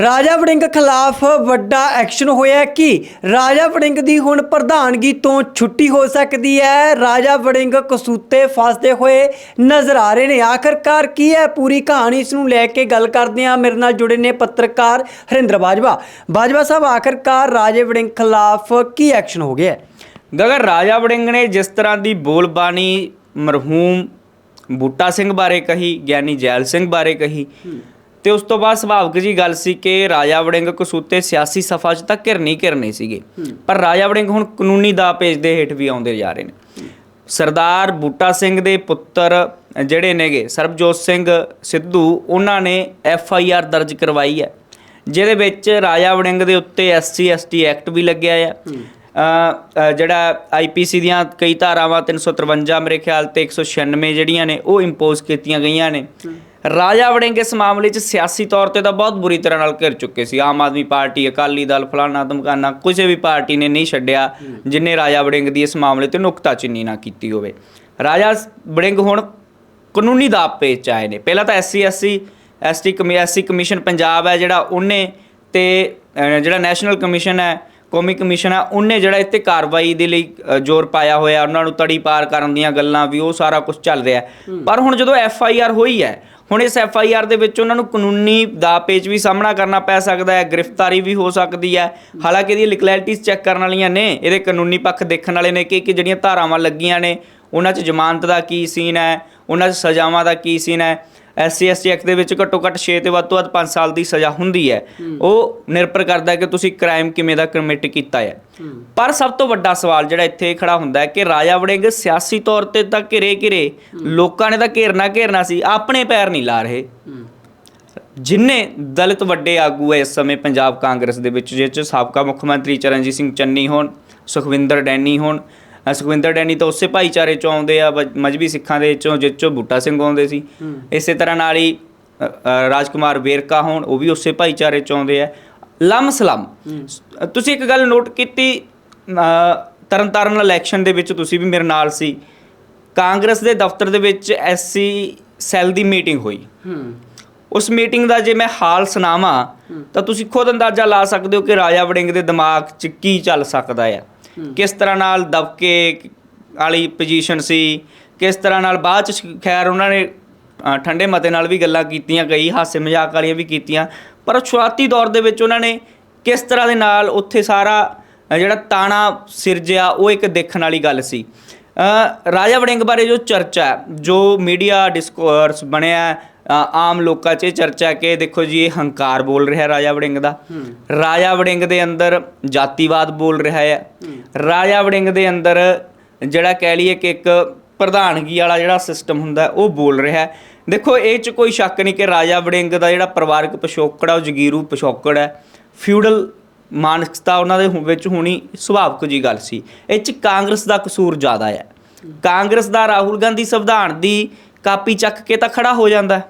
ਰਾਜਾ ਵੜਿੰਗ ਖਿਲਾਫ ਵੱਡਾ ਐਕਸ਼ਨ ਹੋਇਆ ਹੈ ਕਿ ਰਾਜਾ ਵੜਿੰਗ ਦੀ ਹੁਣ ਪ੍ਰਧਾਨਗੀ ਤੋਂ ਛੁੱਟੀ ਹੋ ਸਕਦੀ ਹੈ। ਰਾਜਾ ਵੜਿੰਗ ਕਸੂਤੇ ਫਸਦੇ ਹੋਏ ਨਜ਼ਰ ਆ ਰਹੇ ਨੇ। ਆਖਰਕਾਰ ਕੀ ਹੈ? ਪੂਰੀ ਕਹਾਣੀ ਇਸ ਨੂੰ ਲੈ ਕੇ ਗੱਲ ਕਰਦੇ ਹਾਂ। ਮੇਰੇ ਨਾਲ ਜੁੜੇ ਨੇ ਪੱਤਰਕਾਰ ਹਰਿੰਦਰ ਬਾਜਵਾ। ਬਾਜਵਾ ਸਾਹਿਬ, ਆਖਰਕਾਰ ਰਾਜੇ ਵੜਿੰਗ ਖਿਲਾਫ ਕੀ ਐਕਸ਼ਨ ਹੋ ਗਿਆ ਹੈ? ਗਗਨ, ਰਾਜਾ ਵੜਿੰਗ ਨੇ ਜਿਸ ਤਰ੍ਹਾਂ ਦੀ ਬੋਲਬਾਣੀ ਮਰਹੂਮ ਬੂਟਾ ਸਿੰਘ ਬਾਰੇ ਕਹੀ, ਗਿਆਨੀ ਜੈਲ ਸਿੰਘ ਬਾਰੇ ਕਹੀ ਤੇ ਉਸ ਤੋਂ ਬਾਅਦ ਸੁਭਾਵਿਕ ਜੀ ਗੱਲ ਸੀ ਕਿ ਰਾਜਾ ਵੜਿੰਗ ਕਸੂਤੇ ਸਿਆਸੀ ਸਫਾ 'ਚ ਤਾਂ ਘਿਰਨੀ ਘਿਰਨੇ ਸੀਗੇ। ਪਰ ਰਾਜਾ ਵੜਿੰਗ ਹੁਣ ਕਾਨੂੰਨੀ ਦਾ ਪੇਜ ਦੇ ਹੇਠ ਵੀ ਆਉਂਦੇ ਜਾ ਰਹੇ ਨੇ। ਸਰਦਾਰ ਬੂਟਾ ਸਿੰਘ ਦੇ ਪੁੱਤਰ ਜਿਹੜੇ ਨੇਗੇ ਸਰਬਜੋਤ ਸਿੰਘ ਸਿੱਧੂ ਉਹਨਾਂ ਨੇ ਐਫ ਆਈ ਆਰ ਦਰਜ ਕਰਵਾਈ ਹੈ ਜਿਹਦੇ ਵਿੱਚ ਰਾਜਾ ਵੜਿੰਗ ਦੇ ਉੱਤੇ ਐਸਸੀ ਐਸਟੀ ਐਕਟ ਵੀ ਲੱਗਿਆ ਆ। ਅ, ਅ, ਜਿਹੜਾ ਆਈਪੀਸੀ ਦੀਆਂ ਕਈ ਧਾਰਾਵਾਂ 353 ਮੇਰੇ ਖਿਆਲ ਤੇ 196 ਜਿਹੜੀਆਂ ਨੇ ਉਹ ਇੰਪੋਜ਼ ਕੀਤੀਆਂ ਗਈਆਂ ਨੇ। ਰਾਜਾ ਵੜਿੰਗ ਇਸ ਮਾਮਲੇ 'ਚ ਸਿਆਸੀ ਤੌਰ ਤੇ ਤਾਂ ਬਹੁਤ ਬੁਰੀ ਤਰ੍ਹਾਂ ਨਾਲ ਘਿਰ ਚੁੱਕੇ ਸੀ। ਆਮ ਆਦਮੀ ਪਾਰਟੀ ਅਕਾਲੀ ਦਲ ਫਲਾਣਾ ਧਮਕਾਨਾ ਕਿਸੇ ਵੀ ਪਾਰਟੀ ਨੇ ਨਹੀਂ ਛੱਡਿਆ ਜਿਨੇ ਰਾਜਾ ਵੜਿੰਗ ਦੀ ਇਸ ਮਾਮਲੇ ਤੇ ਨੁਕਤਾਚੀਨੀ ਨਾ ਕੀਤੀ ਹੋਵੇ। ਰਾਜਾ ਵੜਿੰਗ ਹੁਣ ਕਾਨੂੰਨੀ ਦਾਅ ਪੇਚ ਆਏ ਨੇ। ਪਹਿਲਾਂ ਤਾਂ SC SC ST SC commission Punjab ਹੈ ਜਿਹੜਾ ਉਹਨੇ ਤੇ ਜਿਹੜਾ ਨੈਸ਼ਨਲ ਕਮਿਸ਼ਨ ਹੈ ਕੌਮੀ ਕਮਿਸ਼ਨ ਹੈ ਉਹਨੇ ਜਿਹੜਾ ਇੱਥੇ ਕਾਰਵਾਈ ਦੇ ਲਈ ਜ਼ੋਰ ਪਾਇਆ ਹੋਇਆ ਉਹਨਾਂ ਨੂੰ ਤੜੀ ਪਾਰ ਕਰਨ ਦੀਆਂ ਗੱਲਾਂ ਵੀ ਉਹ ਸਾਰਾ ਕੁਝ ਚੱਲ ਰਿਹਾ। ਪਰ ਹੁਣ ਜਦੋਂ ਐਫ ਆਈ ਆਰ ਹੋਈ ਹੈ ਹੁਣ ਇਸ ਐਫ ਆਈ ਆਰ ਦੇ ਵਿੱਚ ਉਹਨਾਂ ਨੂੰ ਕਾਨੂੰਨੀ ਦਾ ਪੇਚ ਵੀ ਸਾਹਮਣਾ ਕਰਨਾ ਪੈ ਸਕਦਾ ਹੈ, ਗ੍ਰਿਫਤਾਰੀ ਵੀ ਹੋ ਸਕਦੀ ਹੈ। ਹਾਲਾਂਕਿ ਇਹਦੀ ਲਿਕਲੈਰਿਟੀਜ਼ ਚੈੱਕ ਕਰਨ ਵਾਲੀਆਂ ਨੇ, ਇਹਦੇ ਕਾਨੂੰਨੀ ਪੱਖ ਦੇਖਣ ਵਾਲੇ ਨੇ ਕਿ ਕਿ ਜਿਹੜੀਆਂ ਧਾਰਾਵਾਂ ਲੱਗੀਆਂ ਨੇ, ਉਹਨਾਂ 'ਚ ਜ਼ਮਾਨਤ ਦਾ ਕੀ ਸੀਨ ਹੈ, ਉਹਨਾਂ 'ਚ ਸਜ਼ਾਵਾਂ ਦਾ ਕੀ ਸੀਨ ਹੈ। ਐਸਸੀ ਐਸਟੀ ਐਕਟ ਦੇ ਵਿੱਚ ਘੱਟੋ ਘੱਟ 6 ਤੇ ਵੱਧ ਤੋਂ ਵੱਧ 5 ਸਾਲ ਦੀ ਸਜ਼ਾ ਹੁੰਦੀ ਹੈ। ਉਹ ਨਿਰਭਰ ਕਰਦਾ ਹੈ ਕਿ ਤੁਸੀਂ ਕ੍ਰਾਈਮ ਕਿਵੇਂ ਦਾ ਕਮਿਟ ਕੀਤਾ ਹੈ। ਪਰ ਸਭ ਤੋਂ ਵੱਡਾ ਸਵਾਲ ਜਿਹੜਾ ਇੱਥੇ ਖੜਾ ਹੁੰਦਾ ਹੈ ਕਿ ਰਾਜਾ ਵੜਿੰਗ ਸਿਆਸੀ ਤੌਰ ਤੇ ਤਾਂ ਘਿਰੇ ਘਿਰੇ ਲੋਕਾਂ ਨੇ ਤਾਂ ਘੇਰਨਾ ਘੇਰਨਾ ਸੀ ਆਪਣੇ ਪੈਰ ਨਹੀਂ ਲਾ ਰਹੇ। ਜਿਨਨੇ ਦਲਿਤ ਵੱਡੇ ਆਗੂ ਹੈ ਇਸ ਸਮੇਂ ਪੰਜਾਬ ਕਾਂਗਰਸ ਦੇ ਵਿੱਚ ਜਿਸ ਚ ਸਾਬਕਾ ਮੁੱਖ ਮੰਤਰੀ ਚਰਨਜੀਤ ਸਿੰਘ ਚੰਨੀ ਹੋਣ ਸੁਖਵਿੰਦਰ ਡੈਨੀ ਹੋਣ ਅ, ਸੁਖਵਿੰਦਰ ਡੈਨੀ ਤਾਂ ਉਸੇ ਭਾਈਚਾਰੇ ਚੋਂ ਆਉਂਦੇ ਆ ਬ- ਮਜ਼੍ਹਬੀ ਸਿੱਖਾਂ ਦੇ ਵਿੱਚੋਂ ਜਿਸ ਚੋਂ ਬੂਟਾ ਸਿੰਘ ਆਉਂਦੇ ਸੀ। ਇਸੇ ਤਰ੍ਹਾਂ ਨਾਲ ਹੀ ਅ, ਅ, ਰਾਜਕੁਮਾਰ ਵੇਰਕਾ ਹੋਣ ਉਹ ਵੀ ਉਸੇ ਭਾਈਚਾਰੇ ਚੋਂ ਆਉਂਦੇ ਆ। ਲਮ ਸਲਮ। ਤੁਸੀਂ ਇੱਕ ਗੱਲ ਨੋਟ ਕੀਤੀ ਅ, ਤਰਨਤਾਰਨ ਇਲੈਕਸ਼ਨ ਦੇ ਵਿੱਚ ਤੁਸੀਂ ਵੀ ਮੇਰੇ ਨਾਲ ਸੀ। ਕਾਂਗਰਸ ਦੇ ਦਫ਼ਤਰ ਦੇ ਵਿੱਚ ਐਸਸੀ ਸੈੱਲ ਦੀ ਮੀਟਿੰਗ ਹੋਈ। ਉਸ ਮੀਟਿੰਗ ਦਾ ਜੇ ਮੈਂ ਹਾਲ ਸੁਣਾਵਾਂ ਤਾਂ ਤੁਸੀਂ ਖੁਦ ਅੰਦਾਜ਼ਾ ਲਾ ਸਕਦੇ ਹੋ ਕਿ ਰਾਜਾ ਵੜਿੰਗ ਦੇ ਦਿਮਾਗ 'ਚ ਕੀ ਚੱਲ ਸਕਦਾ ਹੈ ਕਿਸ ਤਰ੍ਹਾਂ ਨਾਲ ਦਬਕੇ ਵਾਲੀ ਪੋਜੀਸ਼ਨ ਸੀ, ਕਿਸ ਤਰ੍ਹਾਂ ਨਾਲ ਬਾਅਦ 'ਚ ਖੈਰ ਉਹਨਾਂ ਨੇ ਠੰਡੇ ਮਤੇ ਨਾਲ ਵੀ ਗੱਲਾਂ ਕੀਤੀਆਂ, ਕਈ ਹਾਸੇ ਮਜ਼ਾਕ ਵਾਲੀਆਂ ਵੀ ਕੀਤੀਆਂ, ਪਰ ਸ਼ੁਰੂਆਤੀ ਦੌਰ ਦੇ ਵਿੱਚ ਉਹਨਾਂ ਨੇ ਕਿਸ ਤਰ੍ਹਾਂ ਦੇ ਨਾਲ ਉੱਥੇ ਸਾਰਾ ਜਿਹੜਾ ਤਾਣਾ ਸਿਰਜਿਆ, ਉਹ ਇੱਕ ਦੇਖਣ ਵਾਲੀ ਗੱਲ ਸੀ। ਰਾਜਾ ਵੜਿੰਗ ਬਾਰੇ ਜੋ ਚਰਚਾ ਜੋ ਮੀਡੀਆ ਡਿਸਕੋਰਸ ਬਣਿਆ ਆਮ ਲੋਕਾਂ 'ਚ ਇਹ ਚਰਚਾ ਕਿ ਦੇਖੋ ਜੀ ਇਹ ਹੰਕਾਰ ਬੋਲ ਰਿਹਾ ਰਾਜਾ ਵੜਿੰਗ ਦਾ। ਰਾਜਾ ਵੜਿੰਗ ਦੇ ਅੰਦਰ ਜਾਤੀਵਾਦ ਬੋਲ ਰਿਹਾ ਹੈ। ਰਾਜਾ ਵੜਿੰਗ ਦੇ ਅੰਦਰ ਜਿਹੜਾ ਕਹਿ ਲਈਏ ਕਿ ਇੱਕ ਪ੍ਰਧਾਨਗੀ ਵਾਲਾ ਜਿਹੜਾ ਸਿਸਟਮ ਹੁੰਦਾ ਉਹ ਬੋਲ ਰਿਹਾ ਦੇਖੋ ਇਹ 'ਚ ਕੋਈ ਸ਼ੱਕ ਨਹੀਂ ਕਿ ਰਾਜਾ ਵੜਿੰਗ ਦਾ ਜਿਹੜਾ ਪਰਿਵਾਰਕ ਪਿਛੋਕੜ ਹੈ ਉਹ ਜਗੀਰੂ ਪਿਛੋਕੜ ਹੈ। ਫਿਊਡਲ ਮਾਨਸਿਕਤਾ ਉਹਨਾਂ ਦੇ ਵਿੱਚ ਹੋਣੀ ਸੁਭਾਵਿਕ ਜੀ ਗੱਲ ਸੀ। ਇਹ 'ਚ ਕਾਂਗਰਸ ਦਾ ਕਸੂਰ ਜ਼ਿਆਦਾ ਹੈ। ਕਾਂਗਰਸ ਦਾ ਰਾਹੁਲ ਗਾਂਧੀ ਸੰਵਿਧਾਨ ਦੀ ਕਾਪੀ ਚੱਕ ਕੇ ਤਾਂ ਖੜਾ ਹੋ ਜਾਂਦਾ।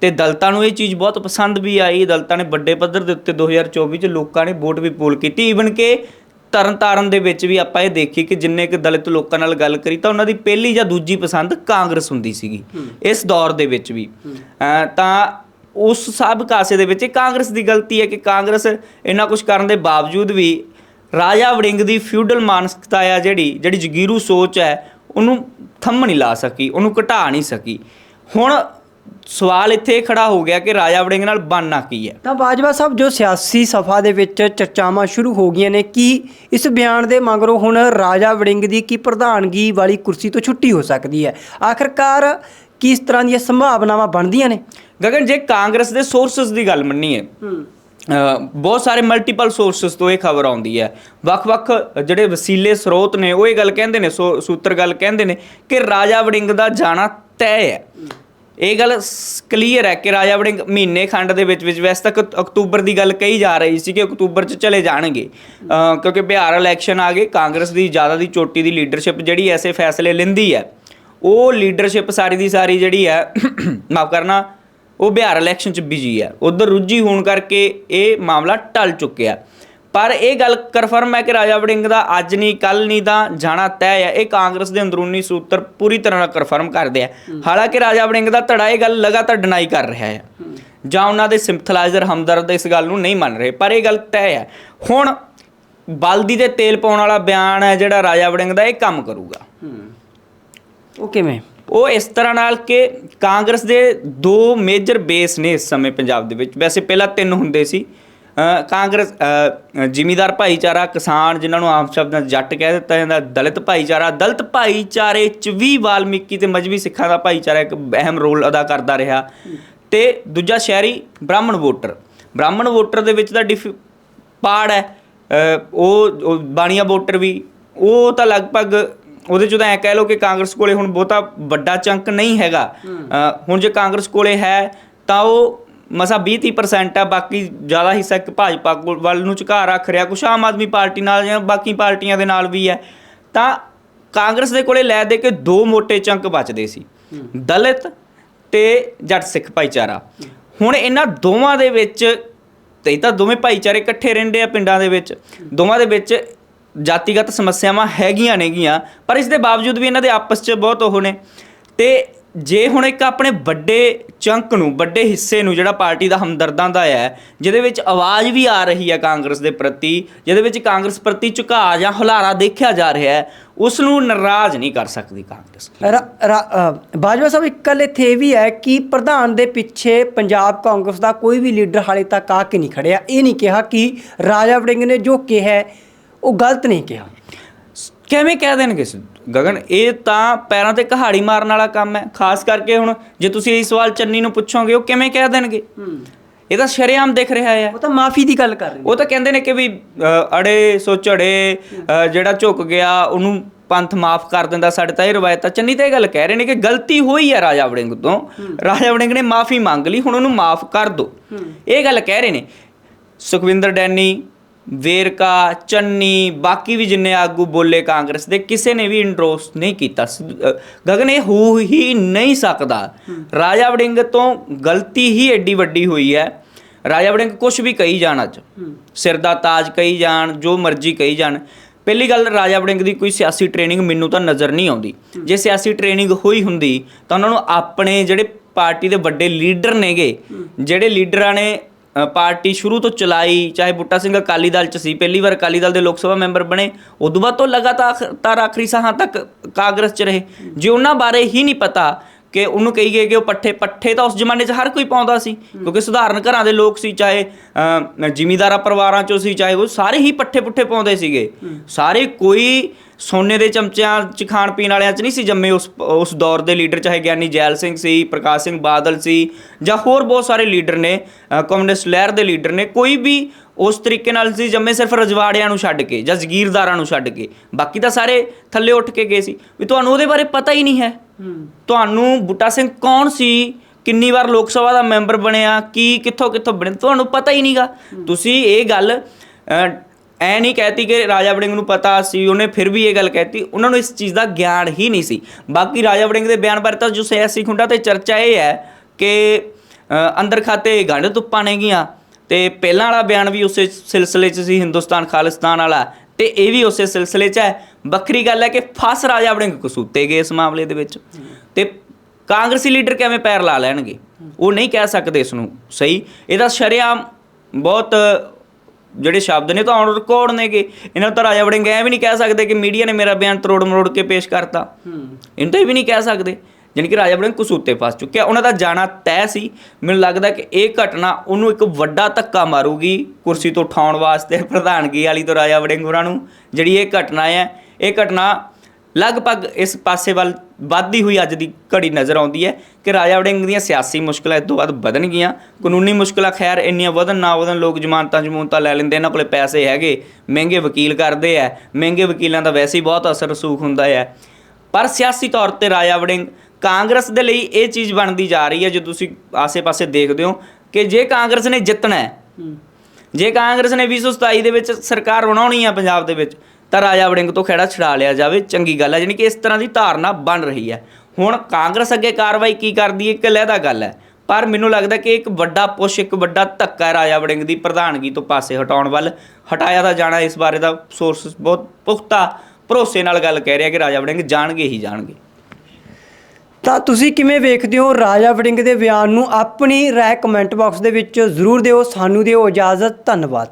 ਤੇ ਦਲਤਾਂ ਨੂੰ ਇਹ ਚੀਜ਼ ਬਹੁਤ ਪਸੰਦ ਵੀ ਆਈ। ਦਲਤਾਂ ਨੇ ਵੱਡੇ ਪੱਧਰ ਦੇ ਉੱਤੇ 2024 ਚ ਲੋਕਾਂ ਨੇ ਵੋਟ ਵੀ ਪੋਲ ਕੀਤੀ। ਈਵਨ ਕਿ ਤਰਨਤਾਰਨ ਦੇ ਵਿੱਚ ਵੀ ਆਪਾਂ ਇਹ ਦੇਖੀ ਕਿ ਜਿੰਨੇ ਕਿ ਦਲਿਤ ਲੋਕਾਂ ਨਾਲ ਗੱਲ ਕਰੀ ਤਾਂ ਉਹਨਾਂ ਦੀ ਪਹਿਲੀ ਜਾਂ ਦੂਜੀ ਪਸੰਦ ਕਾਂਗਰਸ ਹੁੰਦੀ ਸੀਗੀ। ਇਸ ਦੌਰ ਦੇ ਵਿੱਚ ਵੀ। ਤਾਂ ਉਸ ਸਭ ਕਾਸੇ ਦੇ ਵਿੱਚ ਇਹ ਕਾਂਗਰਸ ਦੀ ਗਲਤੀ ਹੈ ਕਿ ਕਾਂਗਰਸ ਇੰਨਾ ਕੁਝ ਕਰਨ ਦੇ ਬਾਵਜੂਦ ਵੀ ਰਾਜਾ ਵੜਿੰਗ ਦੀ ਫਿਊਡਲ ਮਾਨਸਿਕਤਾ ਆ ਜਿਹੜੀ ਜਿਹੜੀ ਜਗੀਰੂ ਸੋਚ ਹੈ ਉਹਨੂੰ ਥੰਮ ਨਹੀਂ ਲਾ ਸਕੀ ਉਹਨੂੰ ਘਟਾ ਨਹੀਂ ਸਕੀ। ਹੁਣ ਸਵਾਲ ਇੱਥੇ ਖੜਾ ਹੋ ਗਿਆ ਕਿ ਰਾਜਾ ਵੜਿੰਗ ਨਾਲ ਬਣਨਾ ਕੀ ਹੈ? ਤਾਂ ਬਾਜਵਾ ਸਾਹਿਬ ਜੋ ਸਿਆਸੀ ਸਫਾ ਦੇ ਵਿੱਚ ਚਰਚਾਵਾਂ ਸ਼ੁਰੂ ਹੋ ਗਈਆਂ ਨੇ ਕਿ ਇਸ ਬਿਆਨ ਦੇ ਮਗਰੋਂ ਹੁਣ ਰਾਜਾ ਵੜਿੰਗ ਦੀ ਕੀ ਪ੍ਰਧਾਨਗੀ ਵਾਲੀ ਕੁਰਸੀ ਤੋਂ ਛੁੱਟੀ ਹੋ ਸਕਦੀ ਹੈ? ਆਖਰਕਾਰ ਕੀ ਇਸ ਤਰ੍ਹਾਂ ਦੀਆਂ ਸੰਭਾਵਨਾਵਾਂ ਬਣਦੀਆਂ ਨੇ? ਗਗਨ ਜੇ ਕਾਂਗਰਸ ਦੇ ਸੋਰਸਸ ਦੀ ਗੱਲ ਮੰਨੀਏ ਬਹੁਤ ਸਾਰੇ ਮਲਟੀਪਲ ਸੋਰਸਸ ਤੋਂ ਇਹ ਖਬਰ ਆਉਂਦੀ ਹੈ। ਵੱਖ-ਵੱਖ ਜਿਹੜੇ ਵਸੀਲੇ ਸਰੋਤ ਨੇ, ਉਹ ਇਹ ਗੱਲ ਕਹਿੰਦੇ ਨੇ, ਸੋ- ਸੂਤਰ ਗੱਲ ਕਹਿੰਦੇ ਨੇ ਕਿ ਰਾਜਾ ਵੜਿੰਗ ਦਾ ਜਾਣਾ ਤੈਅ ਹੈ। ਇਹ ਗੱਲ ਕਲੀਅਰ ਹੈ ਕਿ ਰਾਜਾ ਵੜਿੰਗ ਮਹੀਨੇ ਖੰਡ ਦੇ ਵਿੱਚ ਵਿੱਚ ਵੈਸੇ ਤੱਕ ਅਕਤੂਬਰ ਦੀ ਗੱਲ ਕਹੀ ਜਾ ਰਹੀ ਸੀ ਕਿ ਅਕਤੂਬਰ 'ਚ ਚਲੇ ਜਾਣਗੇ। ਕਿਉਂਕਿ ਬਿਹਾਰ ਇਲੈਕਸ਼ਨ ਆ ਗਏ, ਕਾਂਗਰਸ ਦੀ ਜ਼ਿਆਦਾ ਦੀ ਚੋਟੀ ਦੀ ਲੀਡਰਸ਼ਿਪ ਜਿਹੜੀ ਐਸੇ ਫੈਸਲੇ ਲੈਂਦੀ ਹੈ, ਉਹ ਲੀਡਰਸ਼ਿਪ ਸਾਰੀ ਦੀ ਸਾਰੀ ਜਿਹੜੀ ਹੈ, ਮਾਫ ਕਰਨਾ ਉਹ ਬਿਹਾਰ ਇਲੈਕਸ਼ਨ 'ਚ ਬਿਜ਼ੀ ਹੈ ਉਧਰ ਰੁੱਝੀ ਹੋਣ ਕਰਕੇ ਇਹ ਮਾਮਲਾ ਟਲ ਚੁੱਕਿਆ। ਪਰ ਇਹ ਗੱਲ ਕਨਫਰਮ ਹੈ ਕਿ ਰਾਜਾ ਵੜਿੰਗ ਦਾ ਅੱਜ ਨਹੀਂ ਕੱਲ ਨਹੀਂ ਤਾਂ ਜਾਣਾ ਤੈਅ ਹੈ ਇਹ ਕਾਂਗਰਸ ਦੇ ਅੰਦਰੂਨੀ ਸੂਤਰ ਪੂਰੀ ਤਰ੍ਹਾਂ ਨਾਲ ਕਨਫਰਮ ਕਰਦੇ ਆ। ਹਾਲਾਂਕਿ ਰਾਜਾ ਵੜਿੰਗ ਦਾ ਧੜਾ ਇਹ ਗੱਲ ਲਗਾਤਾਰ ਡਿਨਾਈ ਕਰ ਰਿਹਾ ਹੈ। ਜਾਂ ਉਹਨਾਂ ਦੇ ਸਿੰਪਥਲਾਈਜ਼ਰ ਹਮਦਰਦ ਇਸ ਗੱਲ ਨੂੰ ਨਹੀਂ ਮੰਨ ਰਹੇ ਪਰ ਇਹ ਗੱਲ ਤੈਅ ਹੈ ਹੁਣ ਬਲਦੀ ਦੇ ਤੇਲ ਪਾਉਣ ਵਾਲਾ ਬਿਆਨ ਹੈ ਜਿਹੜਾ ਰਾਜਾ ਵੜਿੰਗ ਦਾ ਇਹ ਕੰਮ ਕਰੂਗਾ। ਉਹ ਕਿਵੇਂ? ਉਹ ਇਸ ਤਰ੍ਹਾਂ ਨਾਲ ਕਿ ਕਾਂਗਰਸ ਦੇ ਦੋ ਮੇਜਰ ਬੇਸ ਨੇ ਇਸ ਸਮੇਂ ਪੰਜਾਬ ਦੇ ਵਿੱਚ। ਵੈਸੇ ਪਹਿਲਾਂ ਤਿੰਨ ਹੁੰਦੇ ਸੀ। ਕਾਂਗਰਸ ਜ਼ਿਮੀਦਾਰ ਭਾਈਚਾਰਾ, ਕਿਸਾਨ ਜਿਨ੍ਹਾਂ ਨੂੰ ਆਮ ਸ਼ਬਦਾਂ 'ਚ ਜੱਟ ਕਹਿ ਦਿੱਤਾ ਜਾਂਦਾ, ਦਲਿਤ ਭਾਈਚਾਰਾ। ਦਲਿਤ ਭਾਈਚਾਰੇ 'ਚ ਵੀ ਵਾਲਮੀਕੀ ਤੇ ਮਜਬੀ ਸਿੱਖਾਂ ਦਾ ਭਾਈਚਾਰਾ ਇੱਕ ਅਹਿਮ ਰੋਲ ਅਦਾ ਕਰਦਾ ਰਿਹਾ। ਤੇ ਦੂਜਾ ਸ਼ਹਿਰੀ, ਬ੍ਰਾਹਮਣ ਵੋਟਰ। ਬ੍ਰਾਹਮਣ ਵੋਟਰ ਦੇ ਵਿੱਚ ਤਾਂ ਡਿਫ, ਪਾੜ ਹੈ। ਉਹ ਉਹ ਬਾਣੀਆ ਵੋਟਰ ਵੀ। ਉਹ ਤਾਂ ਲਗਭਗ ਉਹਦੇ ਚੋਂ ਤਾਂ ਐ ਕਹਿ ਲਓ ਕਿ ਕਾਂਗਰਸ ਕੋਲੇ ਹੁਣ ਬਹੁਤਾ ਵੱਡਾ ਚੰਕ ਨਹੀਂ ਹੈਗਾ। ਹੁਣ ਜੇ ਕਾਂਗਰਸ ਕੋਲੇ ਹੈ ਤਾਂ ਉਹ ਮਸਾ 20 30% ਆ ਬਾਕੀ ਜ਼ਿਆਦਾ ਹਿੱਸਾ ਇੱਕ ਭਾਜਪਾ ਕੋਲ ਵੱਲ ਨੂੰ ਝੁਕਾ ਰੱਖ ਰਿਹਾ ਕੁਛ ਆਮ ਆਦਮੀ ਪਾਰਟੀ ਨਾਲ ਜਾਂ ਬਾਕੀ ਪਾਰਟੀਆਂ ਦੇ ਨਾਲ ਵੀ ਹੈ। ਤਾਂ ਕਾਂਗਰਸ ਦੇ ਕੋਲੇ ਲੈ ਦੇ ਕੇ ਦੋ ਮੋٹے ਚੰਕ ਬਚਦੇ ਸੀ ਦਲਿਤ ਤੇ ਜੱਟ ਸਿੱਖ ਭਾਈਚਾਰਾ। ਹੁਣ ਇਹਨਾਂ ਦੋਵਾਂ ਦੇ ਵਿੱਚ ਤੇ ਤਾਂ ਦੋਵੇਂ ਭਾਈਚਾਰੇ ਇਕੱਠੇ ਰਹਿੰਦੇ ਆ ਪਿੰਡਾਂ ਦੇ ਵਿੱਚ ਦੋਵਾਂ ਦੇ ਵਿੱਚ ਜਾਤੀਗਤ ਸਮੱਸਿਆਵਾਂ ਹੈਗੀਆਂ ਨੇਗੀਆਂ, ਪਰ ਇਸ ਦੇ ਬਾਵਜੂਦ ਵੀ ਇਹਨਾਂ ਦੇ ਆਪਸ 'ਚ ਬਹੁਤ ਉਹ ਨੇ। ਤੇ ਜੇ ਹੁਣ ਇੱਕ ਆਪਣੇ ਵੱਡੇ ਚੰਕ ਨੂੰ, ਵੱਡੇ ਹਿੱਸੇ ਨੂੰ ਜਿਹੜਾ ਪਾਰਟੀ ਦਾ ਹਮਦਰਦਾਂ ਦਾ ਹੈ, ਜਿਹਦੇ ਵਿੱਚ ਆਵਾਜ਼ ਵੀ ਆ ਰਹੀ ਹੈ ਕਾਂਗਰਸ ਦੇ ਪ੍ਰਤੀ, ਜਿਹਦੇ ਵਿੱਚ ਕਾਂਗਰਸ ਪ੍ਰਤੀ ਝੁਕਾਅ ਜਾਂ ਹੁਲਾਰਾ ਦੇਖਿਆ ਜਾ ਰਿਹਾ ਹੈ, ਉਸ ਨੂੰ ਨਾਰਾਜ਼ ਨਹੀਂ ਕਰ ਸਕਦੀ ਕਾਂਗਰਸ ਬਾਜਵਾ ਸਾਹਿਬ, ਇੱਕ ਗੱਲ ਇੱਥੇ ਇਹ ਵੀ ਹੈ ਕਿ ਪ੍ਰਧਾਨ ਦੇ ਪਿੱਛੇ ਪੰਜਾਬ ਕਾਂਗਰਸ ਦਾ ਕੋਈ ਵੀ ਲੀਡਰ ਹਾਲੇ ਤੱਕ ਆ ਕੇ ਨਹੀਂ ਖੜਿਆ। ਇਹ ਨਹੀਂ ਕਿਹਾ ਕਿ ਰਾਜਾ ਵੜਿੰਗ ਨੇ ਜੋ ਕਿਹਾ ਉਹ ਗਲਤ ਨਹੀਂ ਕਿਹਾ। ਕਿਵੇਂ ਕਹਿ ਦੇਣਗੇ ਗਗਨ ਇਹ ਤਾਂ ਪੈਰਾਂ ਤੇ ਕਹਾੜੀ ਮਾਰਨ ਵਾਲਾ ਕੰਮ ਹੈ। ਖਾਸ ਕਰਕੇ ਹੁਣ ਜੇ ਤੁਸੀਂ ਇਹ ਸਵਾਲ ਚੰਨੀ ਨੂੰ ਪੁੱਛੋਗੇ ਉਹ ਕਿਵੇਂ ਕਹਿ ਦੇਣਗੇ? ਇਹ ਤਾਂ ਸ਼ਰੇਆਮ ਦਿਖ ਰਿਹਾ ਹੈ। ਉਹ ਤਾਂ ਮਾਫੀ ਦੀ ਗੱਲ ਕਰ ਰਹੇ ਨੇ। ਉਹ ਤਾਂ ਕਹਿੰਦੇ ਨੇ ਕਿ ਵੀ ਅ, ਅੜੇ ਸੋ ਝੜੇ ਅ, ਜਿਹੜਾ ਝੁਕ ਗਿਆ ਉਹਨੂੰ ਪੰਥ ਮਾਫ ਕਰ ਦਿੰਦਾ ਸਾਡੇ ਤਾਂ ਇਹ ਰਵਾਇਤ ਚੰਨੀ ਤਾਂ ਇਹ ਗੱਲ ਕਹਿ ਰਹੇ ਨੇ ਕਿ ਗਲਤੀ ਹੋਈ ਹੈ ਰਾਜਾ ਵੜਿੰਗ ਤੋਂ। ਰਾਜਾ ਵੜਿੰਗ ਨੇ ਮਾਫੀ ਮੰਗ ਲਈ ਹੁਣ ਉਹਨੂੰ ਮਾਫ ਕਰ ਦਿਓ ਇਹ ਗੱਲ ਕਹਿ ਰਹੇ ਨੇ। ਸੁਖਵਿੰਦਰ ਡੈਨੀ ਵੇਰਕਾ ਚੰਨੀ ਬਾਕੀ ਵੀ ਜਿੰਨੇ ਆਗੂ ਬੋਲੇ ਕਾਂਗਰਸ ਦੇ ਕਿਸੇ ਨੇ ਵੀ ਇੰਡੋਰਸ ਨਹੀਂ ਕੀਤਾ। ਗਗਨ ਇਹ ਹੋ ਹੀ ਨਹੀਂ ਸਕਦਾ। ਰਾਜਾ ਵੜਿੰਗ ਤੋਂ ਗਲਤੀ ਹੀ ਐਡੀ ਵੱਡੀ ਹੋਈ ਹੈ। ਰਾਜਾ ਵੜਿੰਗ ਕੁਝ ਵੀ ਕਹੀ ਜਾਣ ਅੱਜ। ਸਿਰ ਦਾ ਤਾਜ ਕਹੀ ਜਾਣ ਜੋ ਮਰਜ਼ੀ ਕਹੀ ਜਾਣ। ਪਹਿਲੀ ਗੱਲ ਰਾਜਾ ਵੜਿੰਗ ਦੀ ਕੋਈ ਸਿਆਸੀ ਟ੍ਰੇਨਿੰਗ ਮੈਨੂੰ ਤਾਂ ਨਜ਼ਰ ਨਹੀਂ ਆਉਂਦੀ। ਜੇ ਸਿਆਸੀ ਟ੍ਰੇਨਿੰਗ ਹੋਈ ਹੁੰਦੀ ਤਾਂ ਉਹਨਾਂ ਨੂੰ ਆਪਣੇ ਜਿਹੜੇ ਪਾਰਟੀ ਦੇ ਵੱਡੇ ਲੀਡਰ ਨੇਗੇ ਜਿਹੜੇ ਲੀਡਰਾਂ ਨੇ ਪਾਰਟੀ ਸ਼ੁਰੂ ਤੋਂ ਚਲਾਈ, ਚਾਹੇ ਬੁੱਟਾ ਸਿੰਘ ਅਕਾਲੀ ਦਲ ਚ ਸੀ, ਪਹਿਲੀ ਵਾਰ ਅਕਾਲੀ ਦਲ ਦੇ ਲੋਕ ਸਭਾ ਮੈਂਬਰ ਬਣੇ, ਉਦੋਂ ਬਾਅਦ ਤੋਂ ਲਗਾਤਾਰ ਤਾਰ ਆਖਰੀ ਸਾਹਾਂ ਤੱਕ ਕਾਂਗਰਸ ਚ ਰਹੇ। ਜੇ ਉਹਨਾਂ ਬਾਰੇ ਹੀ ਨਹੀਂ ਪਤਾ ਕਿ ਉਹਨੂੰ ਕਹੀ ਗਏ ਕਿ ਉਹ ਪੱਠੇ ਪੱਠੇ ਤਾਂ ਉਸ ਜ਼ਮਾਨੇ 'ਚ ਹਰ ਕੋਈ ਪਾਉਂਦਾ ਸੀ ਕਿਉਂਕਿ ਸਧਾਰਨ ਘਰਾਂ ਦੇ ਲੋਕ ਸੀ ਚਾਹੇ ਅ, ਪਰਿਵਾਰਾਂ 'ਚੋਂ ਸੀ ਚਾਹੇ ਉਹ ਸਾਰੇ ਹੀ ਪੱਠੇ ਪੁੱਠੇ ਪਾਉਂਦੇ ਸੀਗੇ। ਸਾਰੇ ਕੋਈ ਸੋਨੇ ਦੇ ਚਮਚਿਆਂ 'ਚ ਖਾਣ ਪੀਣ ਵਾਲਿਆਂ 'ਚ ਨਹੀਂ ਸੀ ਜੰਮੇ ਉਸ ਉਸ ਦੌਰ ਦੇ ਲੀਡਰ ਚਾਹੇ ਗਿਆਨੀ ਜੈਲ ਸਿੰਘ ਸੀ ਪ੍ਰਕਾਸ਼ ਸਿੰਘ ਬਾਦਲ ਸੀ ਜਾਂ ਹੋਰ ਬਹੁਤ ਸਾਰੇ ਲੀਡਰ ਨੇ ਕਮਿਊਨਿਸਟ ਲਹਿਰ ਦੇ ਲੀਡਰ ਨੇ ਕੋਈ ਵੀ ਉਸ ਤਰੀਕੇ ਨਾਲ ਸੀ ਜੰਮੇ ਸਿਰਫ ਰਜਵਾੜਿਆਂ ਨੂੰ ਛੱਡ ਕੇ ਜਾਂ ਜ਼ਗੀਰਦਾਰਾਂ ਨੂੰ ਛੱਡ ਕੇ। ਬਾਕੀ ਤਾਂ ਸਾਰੇ ਥੱਲੇ ਉੱਠ ਕੇ ਗਏ ਸੀ। ਵੀ ਤੁਹਾਨੂੰ ਉਹਦੇ ਬਾਰੇ ਪਤਾ ਹੀ ਨਹੀਂ ਹੈ। ਤੁਹਾਨੂੰ ਬੂਟਾ ਸਿੰਘ ਕੌਣ ਸੀ? ਕਿੰਨੀ ਵਾਰ ਲੋਕ ਸਭਾ ਦਾ ਮੈਂਬਰ ਬਣਿਆ? ਕੀ ਕਿੱਥੋਂ ਕਿੱਥੋਂ ਬਣੇ? ਤੁਹਾਨੂੰ ਪਤਾ ਹੀ ਨਹੀਂਗਾ। ਤੁਸੀਂ ਇਹ ਗੱਲ ਅ, ਐ ਨਹੀਂ ਕਹਿਤੀ ਕਿ ਰਾਜਾ ਵੜਿੰਗ ਨੂੰ ਪਤਾ ਸੀ ਉਹਨੇ ਫਿਰ ਵੀ ਇਹ ਗੱਲ ਕਹਿਤੀ। ਉਹਨਾਂ ਨੂੰ ਇਸ ਚੀਜ਼ ਦਾ ਗਿਆਨ ਹੀ ਨਹੀਂ ਸੀ। ਬਾਕੀ ਰਾਜਾ ਵੜਿੰਗ ਦੇ ਬਿਆਨ ਬਾਰੇ ਤਾਂ ਜੋ ਸਿਆਸੀ ਖੁੰਡਾ ਤੇ ਚਰਚਾ ਇਹ ਹੈ ਕਿ ਅੰਦਰ ਖਾਤੇ ਗੰਢ ਤੁੱਪਾਂ ਨੇਗੀਆਂ। ਤੇ ਪਹਿਲਾਂ ਵਾਲਾ ਬਿਆਨ ਵੀ ਉਸੇ ਸਿਲਸਿਲੇ 'ਚ ਸੀ ਹਿੰਦੁਸਤਾਨ ਖਾਲਿਸਤਾਨ ਵਾਲਾ। ਤੇ ਇਹ ਵੀ ਉਸੇ ਸਿਲਸਿਲੇ 'ਚ ਹੈ। ਵੱਖਰੀ ਗੱਲ ਹੈ ਕਿ ਫਸ ਰਾਜਾ ਵੜਿੰਗ ਕਸੂਤੇ ਗਏ ਇਸ ਮਾਮਲੇ ਦੇ ਵਿੱਚ। ਤੇ ਕਾਂਗਰਸੀ ਲੀਡਰ ਕਿਵੇਂ ਪੈਰ ਲਾ ਲੈਣਗੇ? ਉਹ ਨਹੀਂ ਕਹਿ ਸਕਦੇ ਇਸ ਨੂੰ ਸਹੀ। ਇਹਦਾ ਸ਼ਰੇਆਮ ਬਹੁਤ ਜਿਹੜੇ ਸ਼ਬਦ ਨੇ ਤਾਂ ਔਨ ਰਿਕਾਰਡ ਨੇਗੇ। ਇਹਨਾਂ ਤਾਂ ਰਾਜਾ ਵੜਿੰਗ ਐ ਵੀ ਨਹੀਂ ਕਹਿ ਸਕਦੇ ਕਿ ਮੀਡੀਆ ਨੇ ਮੇਰਾ ਬਿਆਨ ਤਰੋੜ ਮਰੋੜ ਕੇ ਪੇਸ਼ ਕਰਤਾ। ਇਹਨਾਂ ਤਾਂ ਇਹ ਵੀ ਨਹੀਂ ਕਹਿ ਸਕਦੇ। ਜਾਣੀ ਕਿ ਰਾਜਾ ਵੜਿੰਗ ਕਸੂਤੇ ਫਸ ਚੁੱਕਿਆ। ਉਹਨਾਂ ਦਾ ਜਾਣਾ ਤੈਅ ਸੀ। ਮੈਨੂੰ ਲੱਗਦਾ ਕਿ ਇਹ ਘਟਨਾ ਉਹਨੂੰ ਇੱਕ ਵੱਡਾ ਧੱਕਾ ਮਾਰੂਗੀ ਕੁਰਸੀ ਤੋਂ ਉਠਾਉਣ ਵਾਸਤੇ, ਪ੍ਰਧਾਨਗੀ ਵਾਲੀ ਤੋਂ ਰਾਜਾ ਵੜਿੰਗ ਹੋਰਾਂ ਨੂੰ। ਜਿਹੜੀ ਇਹ ਘਟਨਾ ਹੈ, ਇਹ ਘਟਨਾ ਲਗਭਗ ਇਸ ਪਾਸੇ ਵੱਲ ਵੱਧਦੀ ਹੋਈ ਅੱਜ ਦੀ ਘੜੀ ਨਜ਼ਰ ਆਉਂਦੀ ਹੈ ਕਿ ਰਾਜਾ ਵੜਿੰਗ ਦੀਆਂ ਸਿਆਸੀ ਮੁਸ਼ਕਲਾਂ ਇਸ ਤੋਂ ਬਾਅਦ ਵਧਣਗੀਆਂ ਕਾਨੂੰਨੀ ਮੁਸ਼ਕਲਾਂ ਖੈਰ ਇੰਨੀਆਂ ਵਧਣ, ਨਾ ਵਧਣ, ਲੋਕ ਜ਼ਮਾਨਤਾਂ ਜਮੂਨਤਾਂ ਲੈ ਲੈਂਦੇ, ਇਹਨਾਂ ਕੋਲੇ ਪੈਸੇ ਹੈਗੇ, ਮਹਿੰਗੇ ਵਕੀਲ ਕਰਦੇ ਆ। ਮਹਿੰਗੇ ਵਕੀਲਾਂ ਦਾ ਵੈਸੇ ਹੀ ਬਹੁਤ ਅਸਰ ਰਸੂਖ ਹੁੰਦਾ ਹੈ। ਪਰ ਸਿਆਸੀ ਤੌਰ ਤੇ ਰਾਜਾ ਵੜਿੰਗ ਕਾਂਗਰਸ ਦੇ ਲਈ ਇਹ ਚੀਜ਼ ਬਣਦੀ ਜਾ ਰਹੀ ਹੈ ਜੇ ਤੁਸੀਂ ਆਸੇ-ਪਾਸੇ ਦੇਖਦੇ ਹੋ ਕਿ ਜੇ ਕਾਂਗਰਸ ਨੇ ਜਿੱਤਣਾ ਹੈ ਜੇ ਕਾਂਗਰਸ ਨੇ 2027 ਦੇ ਵਿੱਚ ਸਰਕਾਰ ਬਣਾਉਣੀ ਆ ਪੰਜਾਬ ਦੇ ਵਿੱਚ ਤਾਂ ਰਾਜਾ ਵੜਿੰਗ ਤੋਂ ਖਹਿੜਾ ਛਡਾ ਲਿਆ ਜਾਵੇ ਚੰਗੀ ਗੱਲ ਹੈ ਯਾਨੀ ਕਿ ਇਸ ਤਰ੍ਹਾਂ ਦੀ ਧਾਰਨਾ ਬਣ ਰਹੀ ਹੈ। ਹੁਣ ਕਾਂਗਰਸ ਅੱਗੇ ਕਾਰਵਾਈ ਕੀ ਕਰਦੀ ਹੈ ਇੱਕ ਲਹਿਦਾ ਗੱਲ ਹੈ ਪਰ ਮੈਨੂੰ ਲੱਗਦਾ ਕਿ ਇੱਕ ਵੱਡਾ ਪੁਸ਼ ਇੱਕ ਵੱਡਾ ਧੱਕਾ ਹੈ ਰਾਜਾ ਵੜਿੰਗ ਦੀ ਪ੍ਰਧਾਨਗੀ ਤੋਂ ਪਾਸੇ ਹਟਾਉਣ ਵੱਲ ਹਟਾਇਆ ਤਾਂ ਜਾਣਾ ਇਸ ਬਾਰੇ ਦਾ ਸੋਰਸ ਬਹੁਤ ਪੁਖਤਾ ਭਰੋਸੇ ਨਾਲ ਗੱਲ ਕਹਿ ਰਿਹਾ ਕਿ ਰਾਜਾ ਵੜਿੰਗ ਜਾਣਗੇ ਹੀ ਜਾਣਗੇ। ਤਾਂ ਤੁਸੀਂ ਕਿਵੇਂ ਵੇਖਦੇ ਹੋ ਰਾਜਾ ਵੜਿੰਗ ਦੇ ਬਿਆਨ ਨੂੰ? ਆਪਣੀ ਰਾਏ ਕਮੈਂਟ ਬਾਕਸ ਦੇ ਵਿੱਚ ਜ਼ਰੂਰ ਦਿਓ, ਸਾਨੂੰ ਦਿਓ ਇਜਾਜ਼ਤ, ਧੰਨਵਾਦ।